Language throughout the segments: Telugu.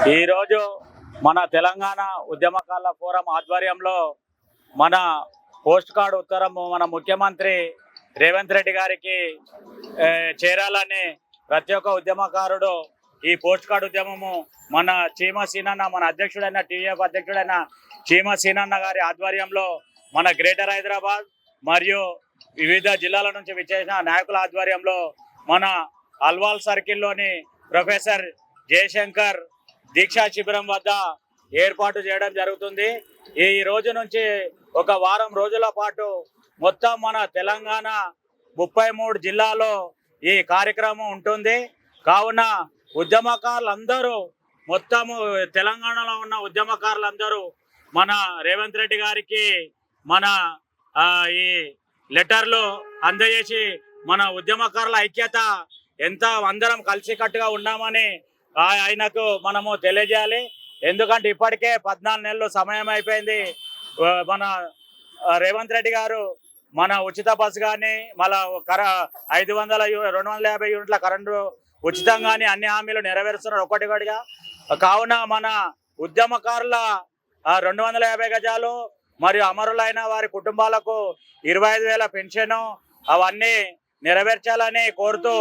మన తెలంగాణ ఉద్యమకాల ఫోరం ఆధ్వర్యంలో మన పోస్ట్ కార్డు ఉత్తరం మన ముఖ్యమంత్రి రేవంత్ రెడ్డి గారికి చేరాలని ప్రతి ఒక్క ఉద్యమకారుడు ఈ పోస్ట్ కార్డు ఉద్యమము మన చీమ సీనన్న మన అధ్యక్షుడైన టీఎఫ్ అధ్యక్షుడైన చీమ సీనన్న గారి ఆధ్వర్యంలో మన గ్రేటర్ హైదరాబాద్ మరియు వివిధ జిల్లాల నుంచి విచ్చేసిన నాయకుల ఆధ్వర్యంలో మన అల్వాల్ సర్కిల్లోని ప్రొఫెసర్ జయశంకర్ దీక్షా శిబిరం వద్ద ఏర్పాటు చేయడం జరుగుతుంది. ఈ రోజు నుంచి ఒక వారం రోజుల పాటు మొత్తం మన తెలంగాణ ముప్పై మూడు జిల్లాలో ఈ కార్యక్రమం ఉంటుంది. కావున ఉద్యమకారులందరూ మొత్తము తెలంగాణలో ఉన్న ఉద్యమకారులందరూ మన రేవంత్ రెడ్డి గారికి మన ఈ లెటర్లు అందజేసి మన ఉద్యమకారుల ఐక్యత ఎంత అందరం కలిసికట్టుగా ఉన్నామని ఆయనకు మనము తెలియజేయాలి. ఎందుకంటే ఇప్పటికే పద్నాలుగు నెలలు సమయం అయిపోయింది. మన రేవంత్ రెడ్డి గారు మన ఉచిత బస్సు కానీ మళ్ళా కర ఐదు వందల రెండు వందల యాభై యూనిట్ల కరెంటు ఉచితంగానే అన్ని హామీలు నెరవేరుస్తున్నారు ఒకటికొకటిగా కావున మన ఉద్యమకారుల రెండు వందల యాభై గజాలు మరియు అమరులైన వారి కుటుంబాలకు ఇరవై ఐదు వేల పెన్షన్ అవన్నీ నెరవేర్చాలని కోరుతూ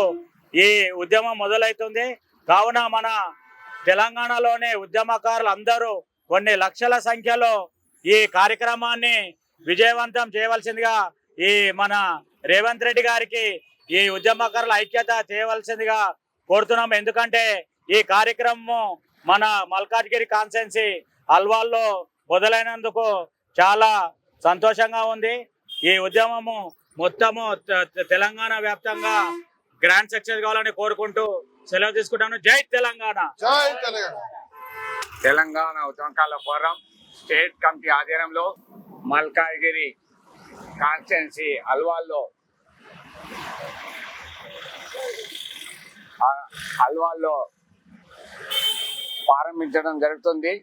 ఈ ఉద్యమం మొదలవుతుంది. కావున మన తెలంగాణలోని ఉద్యమకారులు అందరూ కొన్ని లక్షల సంఖ్యలో ఈ కార్యక్రమాన్ని విజయవంతం చేయవలసిందిగా ఈ మన రేవంత్ రెడ్డి గారికి ఈ ఉద్యమకారుల ఐక్యత చేయవలసిందిగా కోరుతున్నాం. ఎందుకంటే ఈ కార్యక్రమం మన మల్కాజ్గిరి కాన్సెన్సీ అల్వాల్లో మొదలైనందుకు చాలా సంతోషంగా ఉంది. ఈ ఉద్యమము మొత్తము తెలంగాణ వ్యాప్తంగా గ్రాండ్ సక్సెస్ కావాలని కోరుకుంటూ సెలవు తీసుకుంటాను. జై తెలంగాణ. జై తెలంగాణ. తెలంగాణ ఉద్యమకాల ఫోరం స్టేట్ కమిటీ ఆధ్వర్యంలో మల్కాజ్గిరి కాన్స్టిట్యున్సీ అల్వాల్లో అల్వాల్లో ప్రారంభించడం జరుగుతుంది.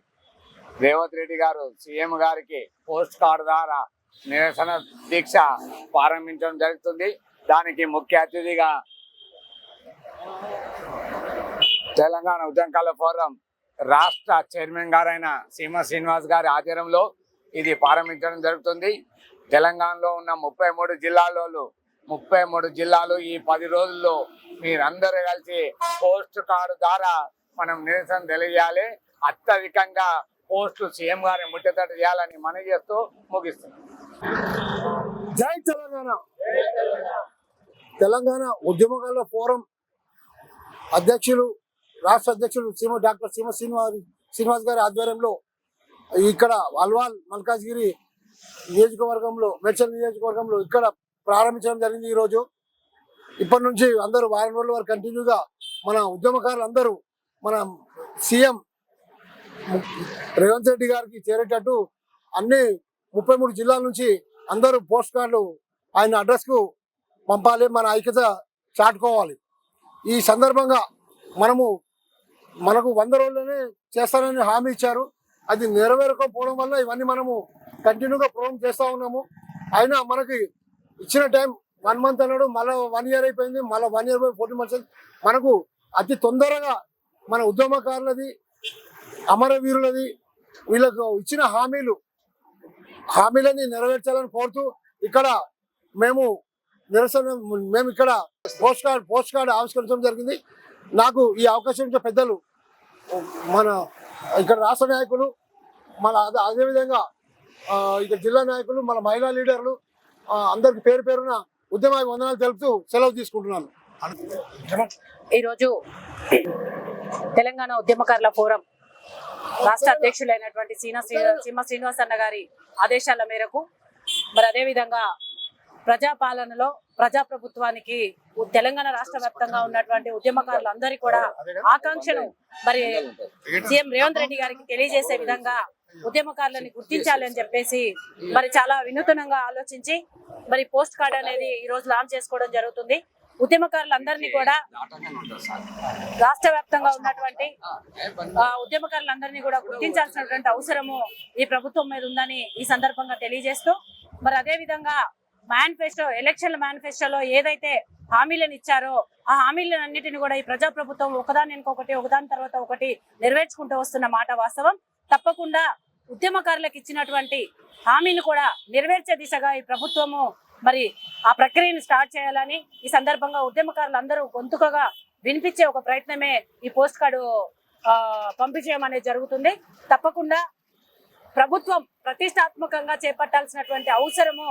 రేవంత్ రెడ్డి గారు సీఎం గారికి పోస్ట్ కార్డు ద్వారా నిరసన దీక్ష ప్రారంభించడం జరుగుతుంది. దానికి ముఖ్య అతిథిగా తెలంగాణ ఉద్యమకాల ఫోరం రాష్ట్ర చైర్మన్ గారైన సీమ శ్రీనివాస్ గారి ఆధ్వర్యంలో ఇది ప్రారంభించడం జరుగుతుంది. తెలంగాణలో ఉన్న ముప్పై మూడు జిల్లాలలో ముప్పై మూడు జిల్లాలు ఈ పది రోజుల్లో మీరందరూ కలిసి పోస్ట్ కార్డు ద్వారా మనం నిరసన తెలియజేయాలి. అత్యధికంగా పోస్టులు సీఎం గారిని ముట్టతట్టు చేయాలని మనవి చేస్తూ ముగిస్తున్నాం. జై తెలంగాణ. తెలంగాణ ఉద్యమకాల ఫోరం అధ్యక్షులు రాష్ట్ర అధ్యక్షుడు శ్రీమ డాక్టర్ శ్రీమ శ్రీనివాస్ శ్రీనివాస్ గారి ఆధ్వర్యంలో ఇక్కడ అల్వాల్ మల్కాజ్గిరి నియోజకవర్గంలో మేడ్చల్ నియోజకవర్గంలో ఇక్కడ ప్రారంభించడం జరిగింది ఈరోజు. ఇప్పటి నుంచి అందరూ వారం రోజుల వరకు కంటిన్యూగా మన ఉద్యమకారులు అందరూ మన సీఎం రేవంత్ రెడ్డి గారికి చేరేటట్టు అన్ని ముప్పై మూడు జిల్లాల నుంచి అందరూ పోస్ట్ కార్డులు ఆయన అడ్రస్కు పంపాలి మన ఐక్యత చాటుకోవాలి. ఈ సందర్భంగా మనము మనకు వంద రోజుల్లోనే చేస్తానని హామీ ఇచ్చారు. అది నెరవేరకపోవడం వల్ల ఇవన్నీ మనము కంటిన్యూగా ప్రోగ్రామ్ చేస్తూ ఉన్నాము. అయినా మనకి ఇచ్చిన టైం వన్ మంత్ అన్నాడు మళ్ళీ వన్ ఇయర్ అయిపోయింది మళ్ళీ వన్ ఇయర్ ఫోర్టీన్ మంత్స్ మనకు అతి తొందరగా మన ఉద్యమకారులది అమరవీరులది వీళ్ళకు ఇచ్చిన హామీలు హామీలని నెరవేర్చాలని కోరుతూ ఇక్కడ మేము నిరసన మేము ఇక్కడ పోస్ట్ కార్డ్ పోస్ట్ కార్డ్ ఆవిష్కరించడం జరిగింది. నాకు ఈ అవకాశం ఇచ్చిన పెద్దలు మన ఇక్కడ రాష్ట్ర నాయకులు మన అదే అదేవిధంగా ఇక్కడ జిల్లా నాయకులు మన మహిళా లీడర్లు అందరికి పేరు పేరున ఉద్యమ వందనాలు తెలుపుతూ సెలవు తీసుకుంటున్నాను. ఈరోజు తెలంగాణ ఉద్యమకారుల ఫోరం రాష్ట్ర అధ్యక్షులైనటువంటి సీన శ్రీ- సీమ శ్రీనివాస్ అన్న గారి ఆదేశాల మేరకు మరి అదేవిధంగా ప్రజాపాలనలో ప్రజాప్రభుత్వానికి తెలంగాణ రాష్ట్ర వ్యాప్తంగా ఉన్నటువంటి ఉద్యమకారులందరి కూడా ఆకాంక్షను మరి సీఎం రేవంత్ రెడ్డి గారికి తెలియజేసే విధంగా ఉద్యమకారులని గుర్తించాలి అని చెప్పేసి మరి చాలా వినూతనంగా ఆలోచించి మరి పోస్ట్ కార్డ్ అనేది ఈ రోజు లాంచ్ చేసుకోవడం జరుగుతుంది. ఉద్యమకారులందరినీ కూడా రాష్ట్ర వ్యాప్తంగా ఉన్నటువంటి ఆ, ఉద్యమకారులందరినీ కూడా గుర్తించాల్సినటువంటి అవసరము ఈ ప్రభుత్వం మీద ఉందని ఈ సందర్భంగా తెలియజేస్తూ మరి అదే విధంగా మేనిఫెస్టో ఎలక్షన్ల మేనిఫెస్టోలో ఏదైతే హామీలను ఇచ్చారో ఆ హామీలన్నిటిని కూడా ఈ ప్రజాప్రభుత్వం ఒకదాని ఇంకొకటి ఒకదాని తర్వాత ఒకటి నెరవేర్చుకుంటూ వస్తున్న మాట వాస్తవం. తప్పకుండా ఉద్యమకారులకు ఇచ్చినటువంటి హామీని కూడా నెరవేర్చే దిశగా ఈ ప్రభుత్వము మరి ఆ ప్రక్రియను స్టార్ట్ చేయాలని ఈ సందర్భంగా ఉద్యమకారులు అందరూ గొంతుకగా వినిపించే ఒక ప్రయత్నమే ఈ పోస్ట్ కార్డు పంపించడం అనేది జరుగుతుంది. తప్పకుండా ప్రభుత్వం ప్రతిష్టాత్మకంగా చేపట్టాల్సినటువంటి అవసరము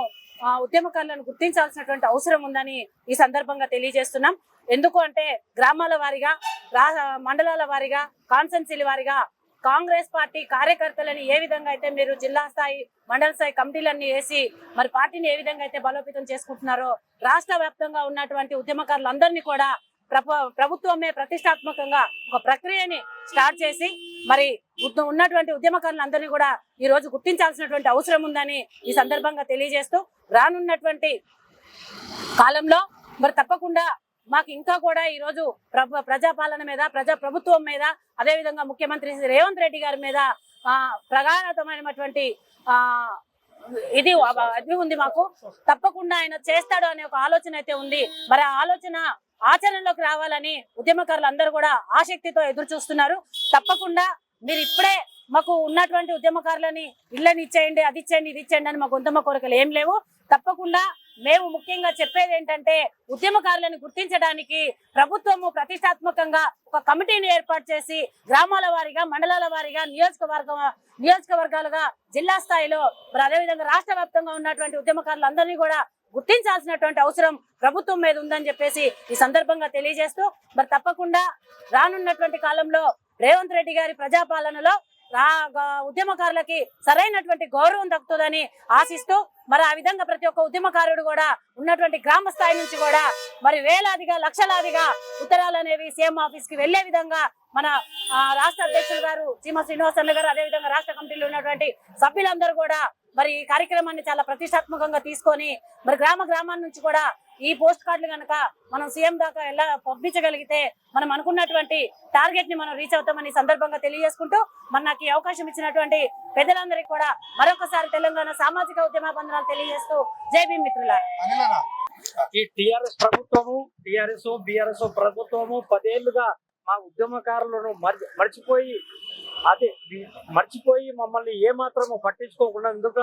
ఉద్యమకారులను గుర్తించాల్సినటువంటి అవసరం ఉందని ఈ సందర్భంగా తెలియజేస్తున్నాం. ఎందుకు అంటే గ్రామాల వారిగా రా మండలాల వారిగా కాన్సెన్సీల వారిగా కాంగ్రెస్ పార్టీ కార్యకర్తలని ఏ విధంగా అయితే మీరు జిల్లా స్థాయి మండల స్థాయి కమిటీలన్నీ వేసి మరి పార్టీని ఏ విధంగా అయితే బలోపేతం చేసుకుంటున్నారో రాష్ట్ర వ్యాప్తంగా ఉన్నటువంటి ఉద్యమకారులందరినీ కూడా ప్రభుత్వమే ప్రతిష్టాత్మకంగా ఒక ప్రక్రియని స్టార్ట్ చేసి మరి ఉన్నటువంటి ఉద్యమకారులందరినీ కూడా ఈ రోజు గుర్తించాల్సినటువంటి అవసరం ఉందని ఈ సందర్భంగా తెలియజేస్తూ రానున్నటువంటి కాలంలో మరి తప్పకుండా మాకు ఇంకా కూడా ఈ రోజు ప్రభ ప్రజాపాలన మీద ప్రజా ప్రభుత్వం మీద అదేవిధంగా ముఖ్యమంత్రి శ్రీ రేవంత్ రెడ్డి గారి మీద ఆ ప్రగాఢమైనటువంటి ఆ ఇది అది ఉంది మాకు. తప్పకుండా ఆయన చేస్తాడు అనే ఒక ఆలోచన అయితే ఉంది. మరి ఆ ఆలోచన ఆచరణలోకి రావాలని ఉద్యమకారులు అందరూ కూడా ఆసక్తితో ఎదురు చూస్తున్నారు తప్పకుండా మీరు ఇప్పుడే మాకు ఉన్నటువంటి ఉద్యమకారులని ఇళ్ళని ఇచ్చేయండి అది ఇచ్చేయండి ఇది ఇచ్చేయండి అని మా గొంతమ్మ కోరికలు ఏం లేవు. తప్పకుండా మేము ముఖ్యంగా చెప్పేది ఏంటంటే ఉద్యమకారులను గుర్తించడానికి ప్రభుత్వము ప్రతిష్టాత్మకంగా ఒక కమిటీని ఏర్పాటు చేసి గ్రామాల వారీగా మండలాల వారీగా నియోజకవర్గ నియోజకవర్గాలుగా జిల్లా స్థాయిలో మరి అదేవిధంగా రాష్ట్ర వ్యాప్తంగా ఉన్నటువంటి ఉద్యమకారులందరినీ కూడా గుర్తించాల్సినటువంటి అవసరం ప్రభుత్వం మీద ఉందని చెప్పేసి ఈ సందర్భంగా తెలియజేస్తూ మరి తప్పకుండా రానున్నటువంటి కాలంలో రేవంత్ రెడ్డి గారి ప్రజాపాలనలో ఉద్యమకారులకి సరైనటువంటి గౌరవం దక్కుతుందని ఆశిస్తూ మరి ఆ విధంగా ప్రతి ఒక్క ఉద్యమకారుడు కూడా ఉన్నటువంటి గ్రామ స్థాయి నుంచి కూడా మరి వేలాదిగా లక్షలాదిగా ఉత్తరాలు అనేవి సీఎం ఆఫీస్కి వెళ్ళే విధంగా మన ఆ, రాష్ట్ర అధ్యక్షులు గారు చీమ శ్రీనివాసన్న గారు అదేవిధంగా రాష్ట్ర కమిటీలో ఉన్నటువంటి సభ్యులందరూ కూడా మరి ఈ కార్యక్రమాన్ని చాలా ప్రతిష్టాత్మకంగా తీసుకొని మరి గ్రామ గ్రామాల నుంచి కూడా ఈ పోస్ట్ కార్డులు కనుక మనం సీఎం దాకా ఎలా పంపించగలిగితే మనం అనుకున్నటువంటి టార్గెట్ని మనం రీచ్ అవుతామని సందర్భంగా తెలియజేసుకుంటూ మరి నాకు ఈ అవకాశం ఇచ్చినటువంటి పెద్దలందరికీ కూడా మరొకసారి తెలంగాణ సామాజిక ఉద్యమ బంధనాలు తెలియజేస్తూ జై భీమ్ మిత్రులారా. ఈ టిఆర్ఎస్ ప్రభుత్వము టిఆర్ఎస్ బిఆర్ఎస్ ప్రభుత్వము పదేళ్ళుగా మా ఉద్యమకారులను మర్చి మర్చిపోయి అదే మర్చిపోయి మమ్మల్ని ఏమాత్రము పట్టించుకోకుండా ఎందుక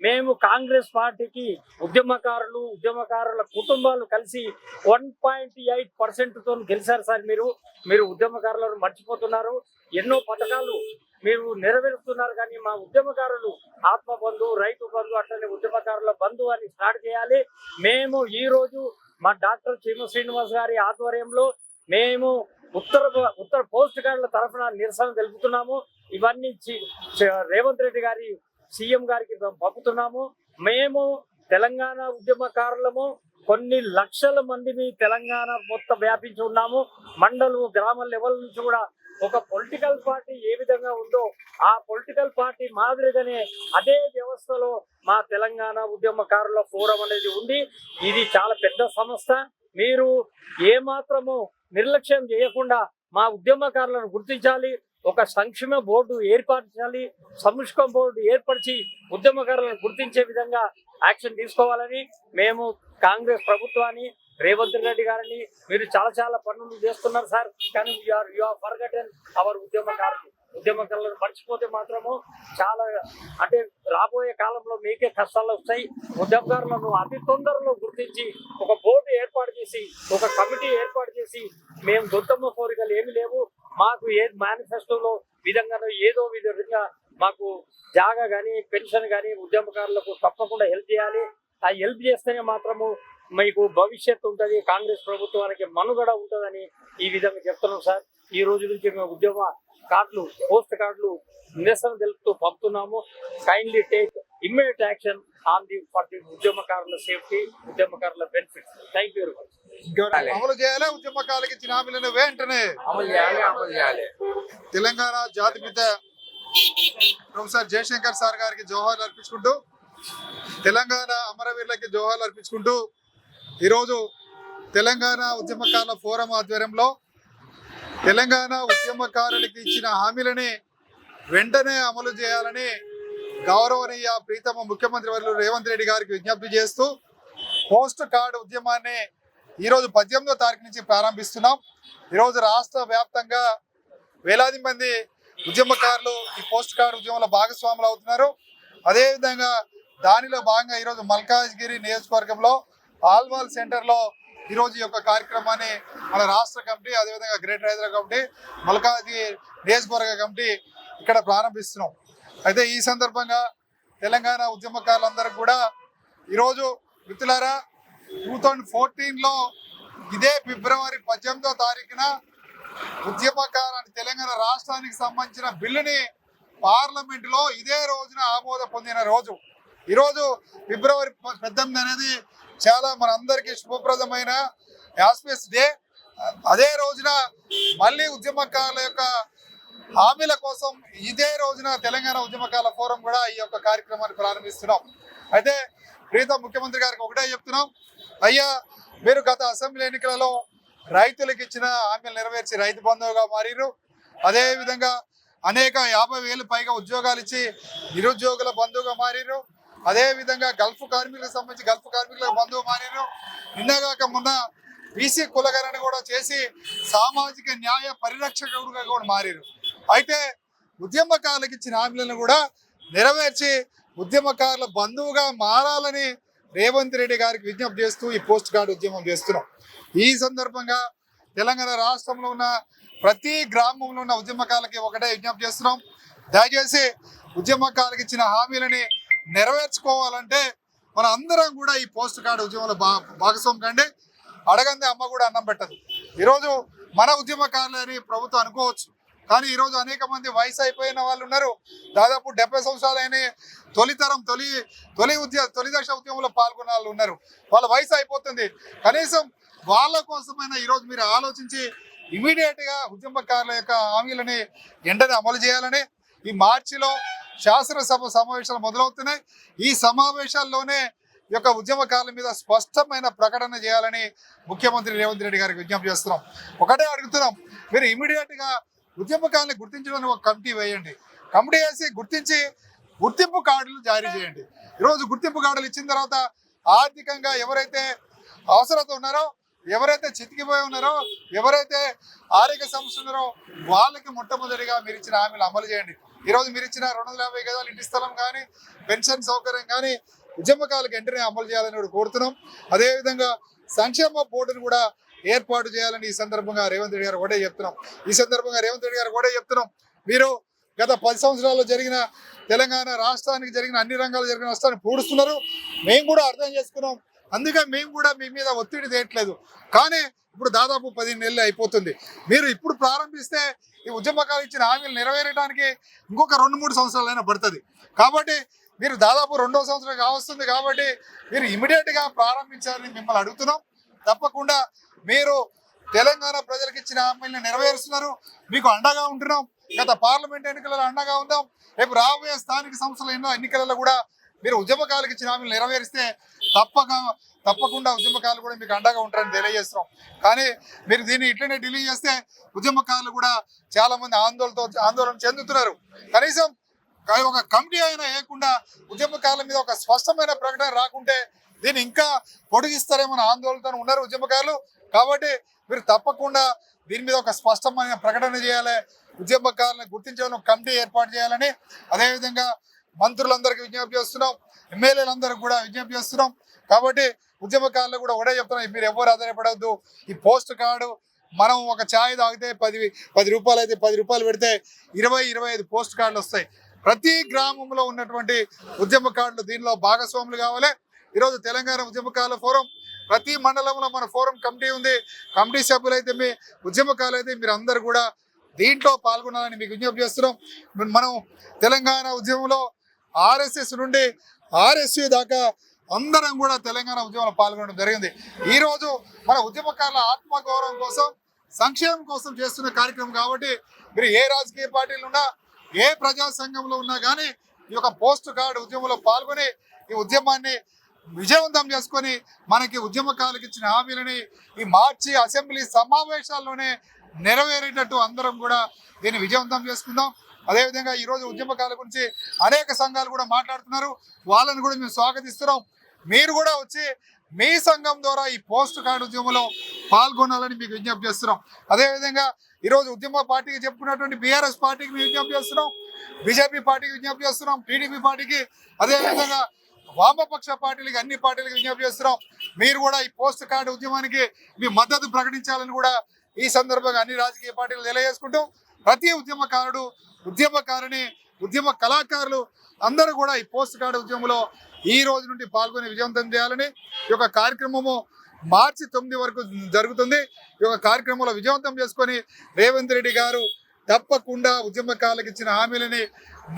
మేము కాంగ్రెస్ పార్టీకి ఉద్యమకారులు ఉద్యమకారుల కుటుంబాలు కలిసి వన్ పాయింట్ ఎయిట్ పర్సెంట్తో గెలిచారు సార్ మీరు. మీరు ఉద్యమకారులను మర్చిపోతున్నారు. ఎన్నో పథకాలు మీరు నెరవేరుస్తున్నారు కానీ మా ఉద్యమకారులు ఆత్మ బంధు రైతు బంధు అట్లనే ఉద్యమకారుల బంధు అని స్టార్ట్ చేయాలి. మేము ఈరోజు మా డాక్టర్ చీమ శ్రీనివాస్ గారి ఆధ్వర్యంలో మేము ఉత్తర ఉత్తర పోస్ట్ గార్డుల తరఫున నిరసన తెలుపుతున్నాము. ఇవన్నీ రేవంత్ రెడ్డి గారి సీఎం గారికి పంపుతున్నాము. మేము తెలంగాణ ఉద్యమకారులము. కొన్ని లక్షల మందిని తెలంగాణ మొత్తం వ్యాపించి ఉన్నాము. మండలు గ్రామ లెవెల్ నుంచి కూడా ఒక పొలిటికల్ పార్టీ ఏ విధంగా ఉందో ఆ పొలిటికల్ పార్టీ మాదిరిగానే అదే వ్యవస్థలో మా తెలంగాణ ఉద్యమకారుల ఫోరం అనేది ఉంది. ఇది చాలా పెద్ద సంస్థ. మీరు ఏ మాత్రము నిర్లక్ష్యం చేయకుండా మా ఉద్యమకారులను గుర్తించాలి ఒక సంక్షేమ బోర్డు ఏర్పరచాలి సంక్షేమ బోర్డు ఏర్పరిచి ఉద్యమకారులను గుర్తించే విధంగా యాక్షన్ తీసుకోవాలని మేము కాంగ్రెస్ ప్రభుత్వాన్ని రేవంత్ రెడ్డి గారిని మీరు చాలా చాలా పనులు చేస్తున్నారు సార్ కానీ యూఆర్ యూఆర్ ఫర్గటన్ అవర్ ఉద్యమకారులు. ఉద్యమకారులను మర్చిపోతే మాత్రము చాలా అంటే రాబోయే కాలంలో మీకే కష్టాలు వస్తాయి. ఉద్యమకారులను అతి తొందరలో గుర్తించి ఒక బోర్డు ఏర్పాటు చేసి ఒక కమిటీ ఏర్పాటు చేసి మేము దొత్తమ్మ కోరికలు ఏమి లేవు. మాకు ఏ మేనిఫెస్టోలో విధంగానో ఏదో విధంగా మాకు జాగా కానీ పెన్షన్ కానీ ఉద్యమకారులకు తప్పకుండా హెల్ప్ చేయాలి. ఆ హెల్ప్ చేస్తేనే మాత్రము మీకు భవిష్యత్తు ఉంటుంది. కాంగ్రెస్ ప్రభుత్వానికి మనుగడ ఉంటుందని ఈ విధంగా చెప్తున్నాం సార్. ఈ రోజు నుంచి మేము ఉద్యమ కార్డులు పోస్ట్ కార్డులు నిరసన తెలుపుతూ పంపుతున్నాము. Kindly take immediate action on the for the ఉద్యమకారుల సేఫ్టీ ఉద్యమకారుల benefits thank you very much అమలు చేయాలి ఉద్యమకాలకి ఇచ్చిన హామీలను వెంటనే. అమలు చేయాలి అమలు చేయాలి. తెలంగాణ జాతిపిత ప్రొఫెసర్ జయశంకర్ సార్ గారికి జోహార్లు అర్పించుకుంటూ తెలంగాణ అమరవీరులకి జోహార్లు అర్పించుకుంటూ ఈరోజు తెలంగాణ ఉద్యమకారుల ఫోరం ఆధ్వర్యంలో తెలంగాణ ఉద్యమకారులకు ఇచ్చిన హామీలని వెంటనే అమలు చేయాలని గౌరవనీయ ప్రీతమ ముఖ్యమంత్రి వర్యులు రేవంత్ రెడ్డి గారికి విజ్ఞప్తి చేస్తూ పోస్ట్ కార్డు ఉద్యమాన్ని ఈరోజు పద్దెనిమిదో తారీఖు నుంచి ప్రారంభిస్తున్నాం. ఈరోజు రాష్ట్ర వ్యాప్తంగా వేలాది మంది ఉద్యమకారులు ఈ పోస్ట్ కార్డు ఉద్యమంలో భాగస్వాములు అవుతున్నారు. అదేవిధంగా దానిలో భాగంగా ఈరోజు మల్కాజ్గిరి నియోజకవర్గంలో ఆల్వాల్ సెంటర్లో ఈరోజు యొక్క కార్యక్రమాన్ని మన రాష్ట్ర కమిటీ అదేవిధంగా గ్రేటర్ హైదరాబాద్ కమిటీ మల్కాజ్గిరి నియోజకవర్గ కమిటీ ఇక్కడ ప్రారంభిస్తున్నాం. అయితే ఈ సందర్భంగా తెలంగాణ ఉద్యమకారులందరూ కూడా ఈరోజు మిత్రులారా టూ థౌజండ్ ఫోర్టీన్లో ఇదే ఫిబ్రవరి పద్దెనిమిదో తారీఖున ఉద్యమకారాన్ని తెలంగాణ రాష్ట్రానికి సంబంధించిన బిల్లుని పార్లమెంటులో ఇదే రోజున ఆమోద పొందిన రోజు. ఈరోజు ఫిబ్రవరి పద్దెనిమిది అనేది చాలా మనందరికీ శుభప్రదమైన యాస్పియస్ డే. అదే రోజున మళ్ళీ ఉద్యమకారుల యొక్క హామీల కోసం ఇదే రోజున తెలంగాణ ఉద్యమకాల ఫోరం కూడా ఈ యొక్క కార్యక్రమాన్ని ప్రారంభిస్తున్నాం. అయితే ప్రీతం ముఖ్యమంత్రి గారికి ఒకటే చెప్తున్నాం. అయ్యా మీరు గత అసెంబ్లీ ఎన్నికలలో రైతులకు ఇచ్చిన హామీలు నెరవేర్చి రైతు బంధువుగా మారిరు అదేవిధంగా అనేక యాభై వేలు పైగా ఉద్యోగాలు ఇచ్చి నిరుద్యోగుల బంధువుగా మారిరు అదే విధంగా గల్ఫ్ కార్మికులకు సంబంధించి గల్ఫ్ కార్మికులకు బంధువు మారిరు నిన్నగాక మొన్న బీసీ కులగరణ కూడా చేసి సామాజిక న్యాయ పరిరక్షకుడుగా కూడా మారిరు. అయితే ఉద్యమకారులకు ఇచ్చిన హామీలను కూడా నెరవేర్చి ఉద్యమకారుల బంధువుగా మారాలని రేవంత్ రెడ్డి గారికి విజ్ఞప్తి చేస్తూ ఈ పోస్ట్ కార్డు ఉద్యమం చేస్తున్నాం. ఈ సందర్భంగా తెలంగాణ రాష్ట్రంలో ఉన్న ప్రతి గ్రామంలో ఉన్న ఉద్యమకారులకి ఒకటే విజ్ఞప్తి చేస్తున్నాం. దయచేసి ఉద్యమకారులకు ఇచ్చిన హామీలని నెరవేర్చుకోవాలంటే మన అందరం కూడా ఈ పోస్ట్ కార్డు ఉద్యమంలో భా భాగస్వామి కండి. అడగందే అమ్మ కూడా అన్నం పెట్టదు. ఈరోజు మన ఉద్యమకారులని ప్రభుత్వం అనుకోవచ్చు. కానీ ఈరోజు అనేక మంది వయసు అయిపోయిన వాళ్ళు ఉన్నారు. దాదాపు డెబ్బై సంవత్సరాలైన తొలితరం తొలి తొలి ఉద్య తొలి దశ ఉద్యమంలో పాల్గొన్న వాళ్ళు ఉన్నారు. వాళ్ళ వయసు అయిపోతుంది. కనీసం వాళ్ళ కోసమైనా ఈరోజు మీరు ఆలోచించి ఇమీడియట్గా ఉద్యమకారుల యొక్క హామీలని ఎండని అమలు చేయాలని ఈ మార్చిలో శాసనసభ సమావేశాలు మొదలవుతున్నాయి. ఈ సమావేశాల్లోనే ఈ యొక్క ఉద్యమకాల మీద స్పష్టమైన ప్రకటన చేయాలని ముఖ్యమంత్రి రేవంత్ రెడ్డి గారికి విజ్ఞప్తి చేస్తున్నాం. ఒకటే అడుగుతున్నాం. మీరు ఇమీడియట్గా గా గుర్తించడానికి ఒక కమిటీ వేయండి. కమిటీ వేసి గుర్తించి గుర్తింపు కార్డులు జారీ చేయండి. ఈరోజు గుర్తింపు కార్డులు ఇచ్చిన తర్వాత ఆర్థికంగా ఎవరైతే అవసరత ఉన్నారో ఎవరైతే చితికిపోయి ఉన్నారో ఎవరైతే ఆరోగ్య సమస్యలు ఉన్నారో వాళ్ళకి మొట్టమొదటిగా మీరు ఇచ్చిన హామీలు అమలు చేయండి. ఈరోజు మీరు ఇచ్చిన రెండు వందల యాభై గదాలు ఇంటి స్థలం కానీ పెన్షన్ సౌకర్యం కానీ ఉద్యమకాలకు వెంటనే అమలు చేయాలని కూడా కోరుతున్నాం. అదేవిధంగా సంక్షేమ బోర్డును కూడా ఏర్పాటు చేయాలని ఈ సందర్భంగా రేవంత్ రెడ్డి గారు కూడా చెప్తున్నాం. ఈ సందర్భంగా రేవంత్ రెడ్డి గారు కూడా చెప్తున్నాం. మీరు గత పది సంవత్సరాల్లో జరిగిన తెలంగాణ రాష్ట్రానికి జరిగిన అన్ని రంగాల్లో జరిగిన నష్టాన్ని పూడుస్తున్నారు. మేము కూడా అర్థం చేసుకున్నాం. అందుకే మేము కూడా మీ మీద ఒత్తిడి తేయట్లేదు కానీ ఇప్పుడు దాదాపు పదిహేను నెలలు అయిపోతుంది. మీరు ఇప్పుడు ప్రారంభిస్తే ఈ ఉద్యమకాలు ఇచ్చిన హామీలు నెరవేరడానికి ఇంకొక రెండు మూడు సంవత్సరాలైనా పడుతుంది. కాబట్టి మీరు దాదాపు రెండో సంవత్సరం కావస్తుంది కాబట్టి మీరు ఇమీడియట్గా ప్రారంభించాలని మిమ్మల్ని అడుగుతున్నాం. తప్పకుండా మీరు తెలంగాణ ప్రజలకు ఇచ్చిన హామీలను నెరవేరుస్తున్నారు. మీకు అండగా ఉంటున్నాం. గత పార్లమెంట్ ఎన్నికలలో అండగా ఉందాం. రేపు రాబోయే స్థానిక సంస్థల ఎన్నో ఎన్నికలలో కూడా మీరు ఉద్యమకాలకు ఇచ్చిన హామీలు నెరవేరిస్తే తప్పక తప్పకుండా ఉద్యమకారులు కూడా మీకు అండగా ఉంటారని తెలియజేస్తున్నాం. కానీ మీరు దీన్ని ఇట్లనే ఢిల్లీ చేస్తే ఉద్యమకారులు కూడా చాలా మంది ఆందోళనతో ఆందోళన చెందుతున్నారు. కనీసం ఒక కమిటీ అయినా వేయకుండా ఉద్యమకారుల మీద ఒక స్పష్టమైన ప్రకటన రాకుంటే దీన్ని ఇంకా పొడిగిస్తారేమో ఆందోళనతో ఉన్నారు ఉద్యమకారులు. కాబట్టి మీరు తప్పకుండా దీని మీద ఒక స్పష్టమైన ప్రకటన చేయాలి. ఉద్యమకారులను గుర్తించాలని కమిటీ ఏర్పాటు చేయాలని. అదేవిధంగా మంత్రులందరికీ విజ్ఞప్తి చేస్తున్నాం. ఎమ్మెల్యేలందరికీ కూడా విజ్ఞప్తి చేస్తున్నాం. కాబట్టి ఉద్యమకారులు కూడా ఒకటే చెప్తున్నాం మీరు ఎవరు ఆధారపడవద్దు ఈ పోస్ట్ కార్డు మనం ఒక ఛాయ్ తాగితే పది పది రూపాయలు అయితే పది రూపాయలు పెడితే ఇరవై ఇరవై ఐదు పోస్ట్ కార్డులు వస్తాయి. ప్రతి గ్రామంలో ఉన్నటువంటి ఉద్యమకారులు దీనిలో భాగస్వాములు కావాలి. ఈరోజు తెలంగాణ ఉద్యమకారుల ఫోరం. ప్రతి మండలంలో మన ఫోరం కమిటీ ఉంది. కమిటీ సభ్యులైతే మీ ఉద్యమకారులు అయితే మీరు అందరు కూడా దీంట్లో పాల్గొనాలని మీకు విజ్ఞప్తి చేస్తున్నాం. మనం తెలంగాణ ఉద్యమంలో ఆర్ఎస్ఎస్ నుండి ఆర్ఎస్యు దాకా అందరం కూడా తెలంగాణ ఉద్యమంలో పాల్గొనడం జరిగింది. ఈ రోజు మన ఉద్యమకారుల ఆత్మగౌరవం కోసం సంక్షేమం కోసం చేస్తున్న కార్యక్రమం కాబట్టి మీరు ఏ రాజకీయ పార్టీలు ఉన్నా ఏ ప్రజా సంఘంలో ఉన్నా కానీ ఈ యొక్క పోస్ట్ కార్డు ఉద్యమంలో పాల్గొని ఈ ఉద్యమాన్ని విజయవంతం చేసుకొని మనకి ఉద్యమకాలకు ఇచ్చిన హామీలని ఈ మార్చి అసెంబ్లీ సమావేశాల్లోనే నెరవేరేటట్టు అందరం కూడా దీన్ని విజయవంతం చేసుకుందాం. అదేవిధంగా ఈ రోజు ఉద్యమకాల గురించి అనేక సంఘాలు కూడా మాట్లాడుతున్నారు. వాళ్ళని కూడా మేము స్వాగతిస్తున్నాం. మీరు కూడా వచ్చి మీ సంఘం ద్వారా ఈ పోస్ట్ కార్డు ఉద్యమంలో పాల్గొనాలని మీకు విజ్ఞప్తి చేస్తున్నాం. అదేవిధంగా ఈరోజు ఉద్యమ పార్టీకి చెప్పుకున్నటువంటి బీఆర్ఎస్ పార్టీకి మేము విజ్ఞప్తి చేస్తున్నాం. బీజేపీ పార్టీకి విజ్ఞప్తి చేస్తున్నాం. టీడీపీ పార్టీకి అదేవిధంగా వామపక్ష పార్టీలకి అన్ని పార్టీలకు విజ్ఞప్తి చేస్తున్నాం. మీరు కూడా ఈ పోస్ట్ కార్డు ఉద్యమానికి మీ మద్దతు ప్రకటించాలని కూడా ఈ సందర్భంగా అన్ని రాజకీయ పార్టీలు తెలియజేసుకుంటాం ప్రతి ఉద్యమకారుడు ఉద్యమకారుని ఉద్యమ కళాకారులు అందరూ కూడా ఈ పోస్ట్ కార్డు ఉద్యమంలో ఈ రోజు నుండి పాల్గొని విజయవంతం చేయాలని ఈ యొక్క కార్యక్రమము మార్చి తొమ్మిది వరకు జరుగుతుంది. ఈ యొక్క కార్యక్రమంలో విజయవంతం చేసుకొని రేవంత్ రెడ్డి గారు తప్పకుండా ఉద్యమకాలకు ఇచ్చిన హామీలని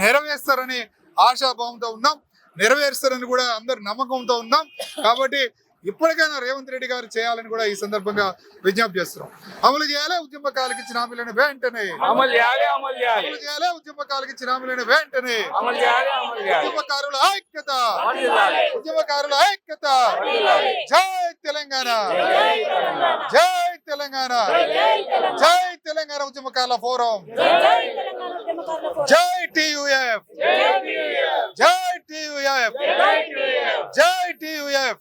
నెరవేరుస్తారని ఆశాభావంతో ఉన్నాం. నెరవేరుస్తారని కూడా అందరు నమ్మకంతో ఉన్నాం. కాబట్టి ఇప్పటికైనా రేవంత్ రెడ్డి గారు చేయాలని కూడా ఈ సందర్భంగా విజ్ఞప్తి చేస్తున్నాం. అమలు చేయాలి ఉద్యమకారులకు ఇచ్చిన హామీలను వెంటనే. అమలు చేయాలి అమలు చేయాలి. ఉద్యమకారులకు ఇచ్చిన హామీలను వెంటనే. ఉద్యమకారుల ఐక్యత. ఉద్యమకారుల ఐక్యత. జై తెలంగాణ. జై తెలంగాణ. జై తెలంగాణ. ఉద్యమకారుల ఫోరం. జై టియుఎఫ్. జై టీయూఎఫ్ జై టీయూఎఫ్